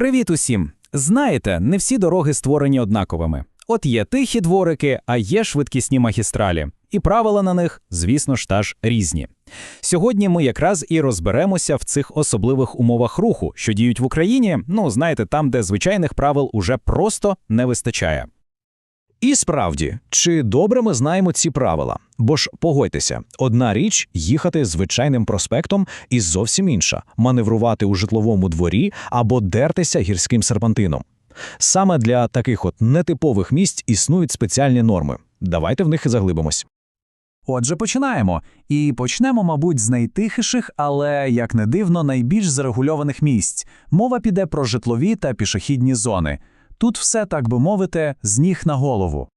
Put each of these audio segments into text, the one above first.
Привіт усім! Знаєте, не всі дороги створені однаковими. От є тихі дворики, а є швидкісні магістралі. І правила на них, звісно ж, теж різні. Сьогодні ми якраз і розберемося в цих особливих умовах руху, що діють в Україні, ну, знаєте, там, де звичайних правил уже просто не вистачає. І справді, чи добре ми знаємо ці правила? Бо ж погодьтеся, одна річ їхати звичайним проспектом, і зовсім інша маневрувати у житловому дворі або дертися гірським серпантином. Саме для таких от нетипових місць існують спеціальні норми. Давайте в них і заглибимось. Отже, починаємо. І почнемо, мабуть, з найтихіших, але, як не дивно, найбільш зарегульованих місць. Мова піде про житлові та пішохідні зони. Тут все, так би мовити, з ніг на голову.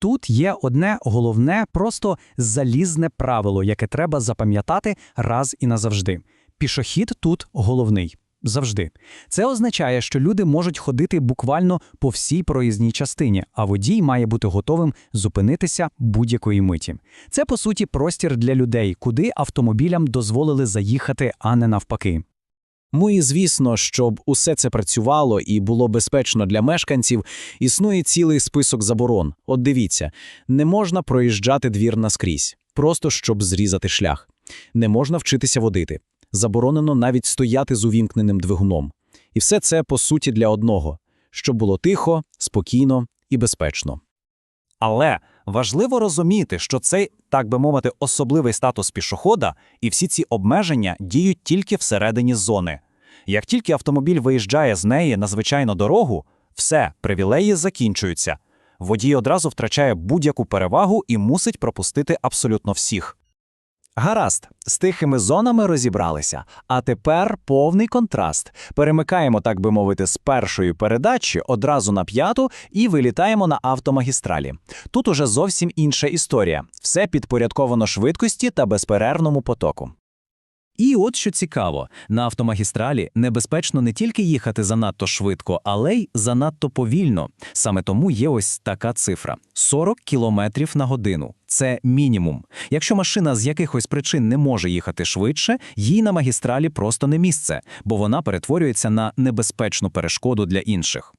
Тут є одне головне, просто залізне правило, яке треба запам'ятати раз і назавжди. Пішохід тут головний. Завжди. Це означає, що люди можуть ходити буквально по всій проїзній частині, а водій має бути готовим зупинитися будь-якої миті. Це, по суті, простір для людей, куди автомобілям дозволили заїхати, а не навпаки. Ну і звісно, щоб усе це працювало і було безпечно для мешканців, існує цілий список заборон. От дивіться, не можна проїжджати двір наскрізь, просто щоб зрізати шлях. Не можна вчитися водити. Заборонено навіть стояти з увімкненим двигуном. І все це по суті для одного, щоб було тихо, спокійно і безпечно. Але важливо розуміти, що цей, так би мовити, особливий статус пішохода і всі ці обмеження діють тільки всередині зони. Як тільки автомобіль виїжджає з неї на звичайну дорогу, все, привілеї закінчуються. Водій одразу втрачає будь-яку перевагу і мусить пропустити абсолютно всіх. Гаразд, з тихими зонами розібралися. А тепер повний контраст. Перемикаємо, так би мовити, з першої передачі одразу на п'яту і вилітаємо на автомагістралі. Тут уже зовсім інша історія. Все підпорядковано швидкості та безперервному потоку. І от що цікаво, на автомагістралі небезпечно не тільки їхати занадто швидко, але й занадто повільно. Саме тому є ось така цифра: 40 кілометрів на годину. Це мінімум. Якщо машина з якихось причин не може їхати швидше, їй на магістралі просто не місце, бо вона перетворюється на небезпечну перешкоду для інших.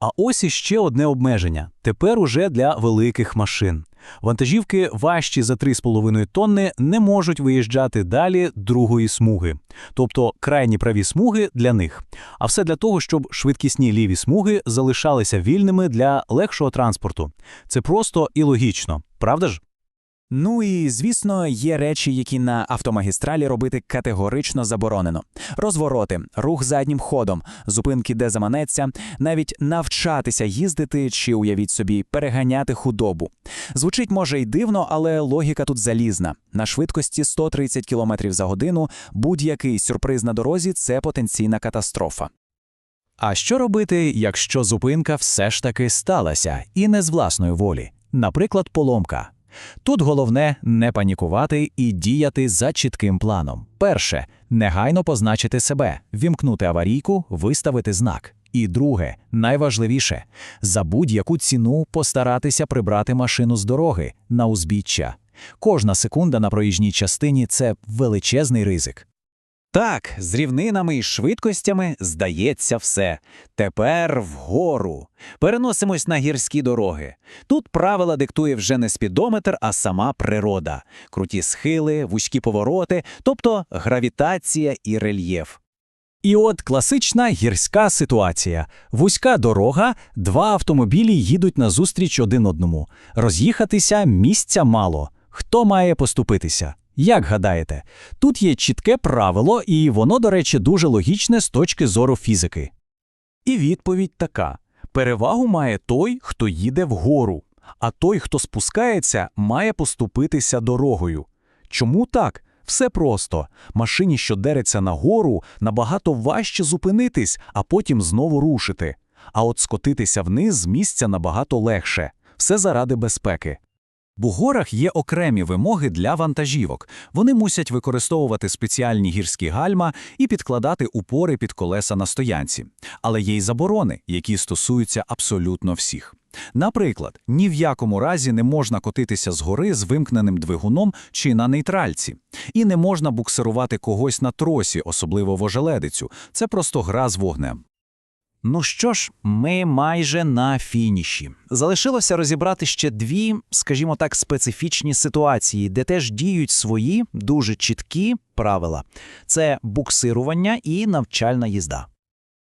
А ось іще одне обмеження. Тепер уже для великих машин. Вантажівки важчі за 3,5 тонни не можуть виїжджати далі другої смуги, тобто крайні праві смуги для них. А все для того, щоб швидкісні ліві смуги залишалися вільними для легшого транспорту. Це просто і логічно, правда ж? Ну і звісно, є речі, які на автомагістралі робити категорично заборонено: розвороти, рух заднім ходом, зупинки, де заманеться, навіть навчатися їздити чи, уявіть собі, переганяти худобу. Звучить може й дивно, але логіка тут залізна. На швидкості 130 км за годину будь-який сюрприз на дорозі це потенційна катастрофа. А що робити, якщо зупинка все ж таки сталася і не з власної волі? Наприклад, поломка. Тут головне не панікувати і діяти за чітким планом. Перше негайно позначити себе, вімкнути аварійку, виставити знак. І друге, найважливіше за будь-яку ціну постаратися прибрати машину з дороги на узбіччя. Кожна секунда на проїжній частині це величезний ризик. Так, з рівнинами і швидкостями здається все. Тепер вгору. Переносимось на гірські дороги. Тут правила диктує вже не спідометр, а сама природа, круті схили, вузькі повороти, тобто гравітація і рельєф. І от класична гірська ситуація. Вузька дорога, два автомобілі їдуть назустріч один одному. Роз'їхатися місця мало. Хто має поступитися? Як гадаєте, тут є чітке правило, і воно, до речі, дуже логічне з точки зору фізики. І відповідь така: перевагу має той, хто їде вгору, а той, хто спускається, має поступитися дорогою. Чому так? Все просто. Машині, що дереться нагору, набагато важче зупинитись, а потім знову рушити. А от скотитися вниз з місця набагато легше. Все заради безпеки. В горах є окремі вимоги для вантажівок. Вони мусять використовувати спеціальні гірські гальма і підкладати упори під колеса на стоянці. Але є й заборони, які стосуються абсолютно всіх. Наприклад, ні в якому разі не можна котитися з гори з вимкненим двигуном чи на нейтральці, і не можна буксирувати когось на тросі, особливо вожеледицю. Це просто гра з вогнем. Ну що ж, ми майже на фініші. Залишилося розібрати ще дві, скажімо так, специфічні ситуації, де теж діють свої дуже чіткі правила: це буксирування і навчальна їзда.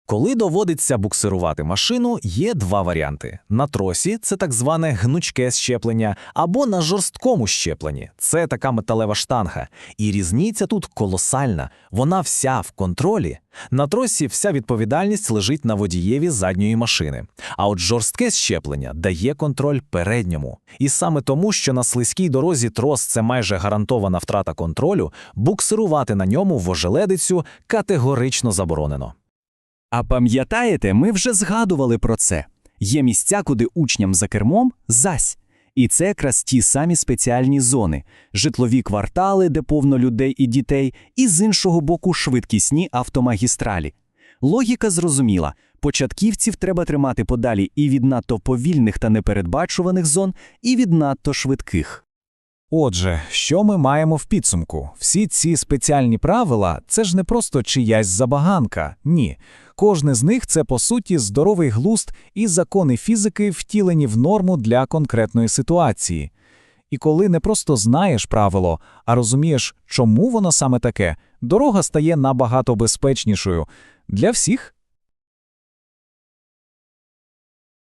Коли доводиться буксирувати машину, є два варіанти. На тросі це так зване гнучке щеплення, або на жорсткому щепленні це така металева штанга. І різниця тут колосальна. Вона вся в контролі. На тросі вся відповідальність лежить на водієві задньої машини. А от жорстке щеплення дає контроль передньому. І саме тому, що на слизькій дорозі трос це майже гарантована втрата контролю, буксирувати на ньому вожеледицю категорично заборонено. А пам'ятаєте, ми вже згадували про це. Є місця, куди учням за кермом зась. І це якраз ті самі спеціальні зони, житлові квартали, де повно людей і дітей, і з іншого боку швидкісні автомагістралі. Логіка зрозуміла. Початківців треба тримати подалі і від надто повільних та непередбачуваних зон, і від надто швидких. Отже, що ми маємо в підсумку? Всі ці спеціальні правила це ж не просто чиясь забаганка. Ні. Кожне з них це по суті здоровий глузд і закони фізики, втілені в норму для конкретної ситуації. І коли не просто знаєш правило, а розумієш, чому воно саме таке, дорога стає набагато безпечнішою для всіх